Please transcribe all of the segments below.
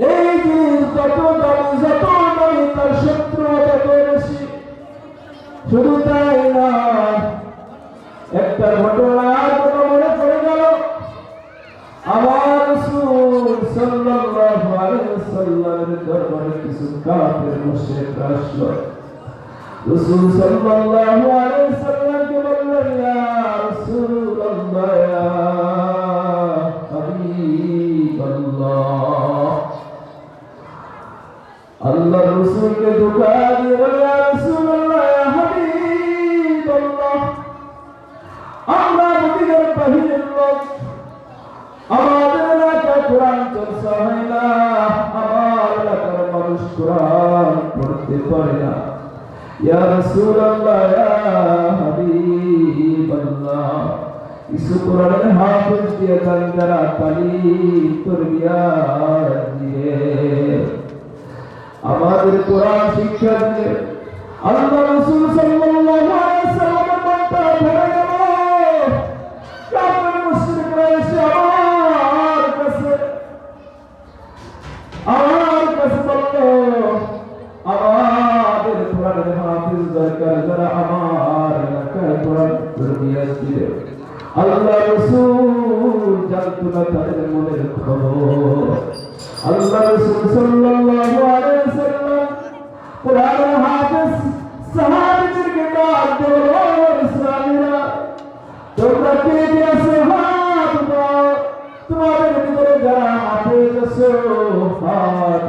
এই জিনিস যত দামি যত দামি তার শত্রু তত শুধু তাই না একটা ঘটনা কথা মনে পড়ে গেল। আমার রাসূল সাল্লাল্লাহু আলাইহি ওয়াসাল্লামের দরবারে কিছু কাফের মুশরিক আসলো। রাসূল সাল্লাল্লাহু আলাইহি ওয়াসাল্লামকে বললেন, ইয়া আল্লাহ রসুলকে ধোকা দিয়ে বলে আমরা মদিনার বাহিরের লোক। আমাদের এলাকায় কোরআন চর্চা হয় না। আমার এলাকার মানুষ কোরআন পড়তে পারে না। ইয়া রাসূলুল্লাহ, ইয়া হাবিবাল্লাহ, কিছু কোরআনের হাফেজ দিয়ে তার তালিম তরবিয়াত দিয়ে আমাদের কোরআন শিক্ষা দিয়ে আল্লাহ রাসূল সাল্লাল্লাহু আলাইহি সাল্লামের মনটা ভরে গেল কাফের, মুশরিকরা এসে আমার কাছে আমার কাছে বলল, আমাদের কোরআনের হাফিজ দরকার, যারা আমার এলাকায় কোরআন তরবিয়াত দিবে আল্লাহ রাসূল জানতো না তাদের মনের খবর। আল্লাহ রাসূল সাল্লাল্লাহু আলাইহি ওয়াসাল্লাম কোরআনের হাফিজ সাহাবীদেরকে ডাক দিল ইসলামীরা তোমরা কে কে আছো হাত উঠাও তোমাদের ভিতরে যারা হাফেজ আছো হাত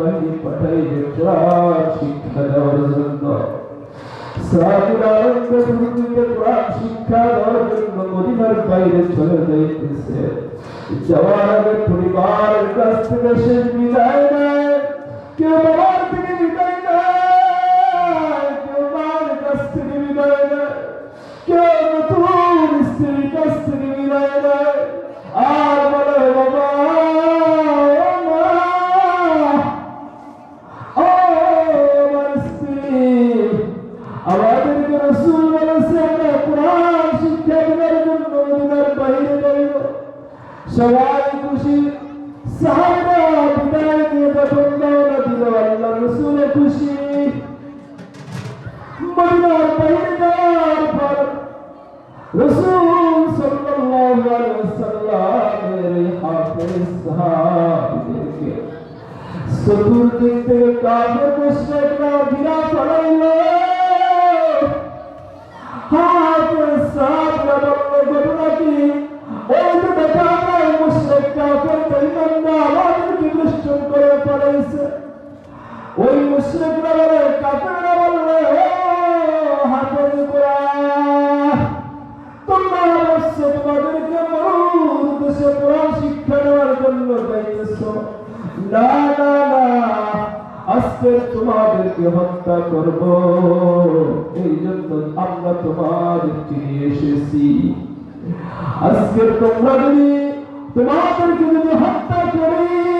বাইরে পাঠাইবে কোরআন শিক্ষা দেওয়ার জন্য। সাহাবীরা আনন্দ ফুর্তিতে কোরআন পরিবারের কাছ থেকে শেষ বিদায় নেয়। কেউ যখন রওনা দিল আল্লাহ রসুলে খুশি। মদিনার বাইরে যাওয়ার পর রসুল সাল্লাল্লাহু আলাইহি ওয়াসাল্লামের হাফেজ সাহাবীদেরকে চতুর্দিক থেকে কাফের মুশরিকরা ঘিরা ফেলাইল হাফেজ সাহাবীরা বলল ঘটনা কি? ওই যে দেখা যায় মুশরিক কাফের দুষ্টুম করে ওই মুশরিকরা বলে কাফেররা বললে কোরআন তোমরা অবশ্য তোমাদেরকে মরুর দেশে কোরআন শিক্ষা দেওয়ার জন্য যাইতেছ। না না না, আজকে তোমাদেরকে হত্যা করব। এই জন্য আমরা তোমাদেরকে নিয়ে এসেছি। আজকে তোমরা যদি তোমাদেরকে যদি হত্যা করি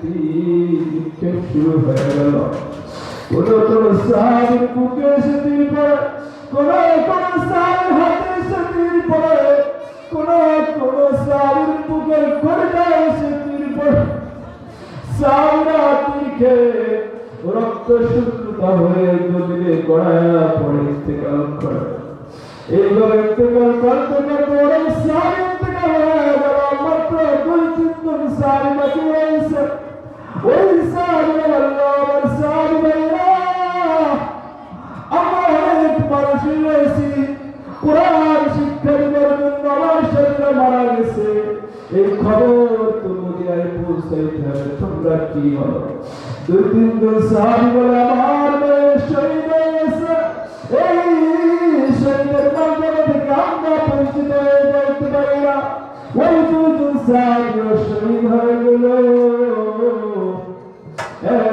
দিন শুরু হয়ে গেল। কোন কোন সাহেব বুকে সেদিন পরে কোন কোন সাহেব হাতে সেদিন পরে কোন কোন সাহেব বুকে করে যায় সেদিন পরে সারা তীর্থে রক্ত শুদ্ধতা হয়ে গলিয়ে গড়ায়া পড়ে করে। এইভাবে ইন্তেকাল করতে করতে ওরা সারি ইন্তেকাল হয়ে গেল মাত্র দুই তিনজন সারি বাকি রয়েছে ওই সারি আল্লাহ আমার সারি ভাইয়া আমরা অনেক মানুষ রয়েছি কোরআন শিক্ষা দেওয়ার জন্য আমার শরীরে মারা গেছে এই খবর তো মদিনায় পৌঁছাইতে হবে তোমরা কি বলো দুই তিনজন সাহাবি বলে আমার মেয়ে শহীদ হয়ে গেছে এই পারি ওই দুজন সাহাবিও শহীদ হয়ে গেল।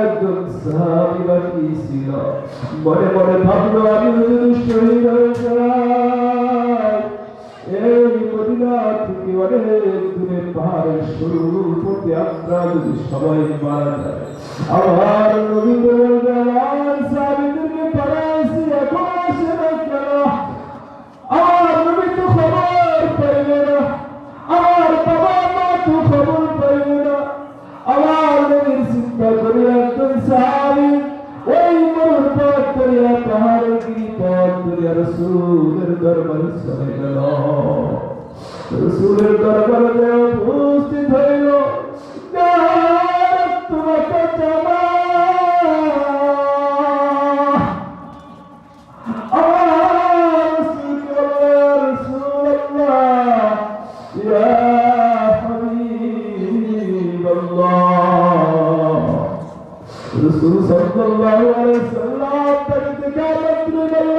একজন সাহাবি বাকি ছিল। মনে মনে ভাবলো, আমি যদি শহীদ হয়ে এই মদিনা থেকে অনেক দূরে পাহাড়ের শুরু করতে আমরা যদি মারা যায় আমার নবী বলবে আমার রসুলের দরবারে উপস্থিত হইল তোমাকে জামা রসুল সাল্লাল্লাহু আলাইহি সাল্লাম তাকে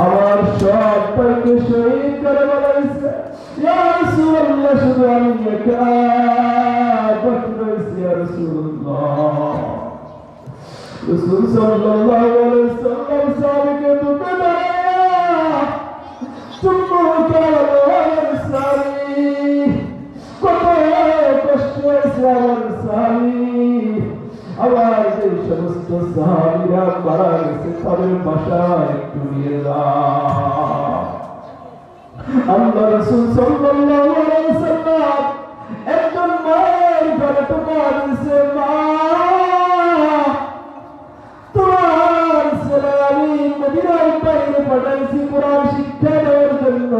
আমার সব পাইকে শহীদ করে বলাইছে ইয়া রাসূলুল্লাহ শুধু আমি একা বাকি রয়েছি ইয়া রাসূলুল্লাহ রাসূল সাল্লাল্লাহু সমস্ত সাহাবিরা মারা গেছে তাদের বাসায় একটু নিয়ে আল্লাহ রাসূল সাল্লাল্লাহু আলাইহি সাল্লাম একজন মায়ের ঘরে টোকা দিয়েছে, মা, তোমার ছেলে আমি মদিনার বাইরে পাঠাইছি কোরআন শিক্ষা দেওয়ার জন্য।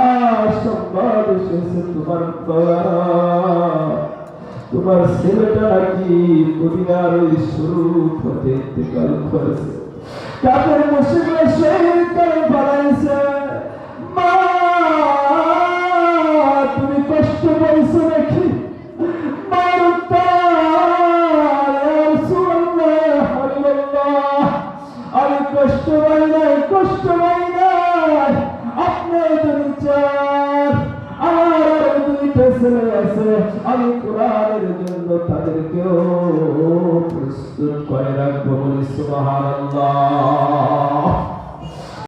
আর সংবাদ এসেছে তোমার বাবা তোমার ছেলেটা নাকি মদিনার ওই স্বরূপ হতে ইন্তেকাল করেছে। তাদের মুসিবত শহীদ করে বানাইছে ছেলে আছে আমি কোরআনের জন্য তাদেরকেও প্রস্তুত করে রাখব বলি সুবহানাল্লাহ।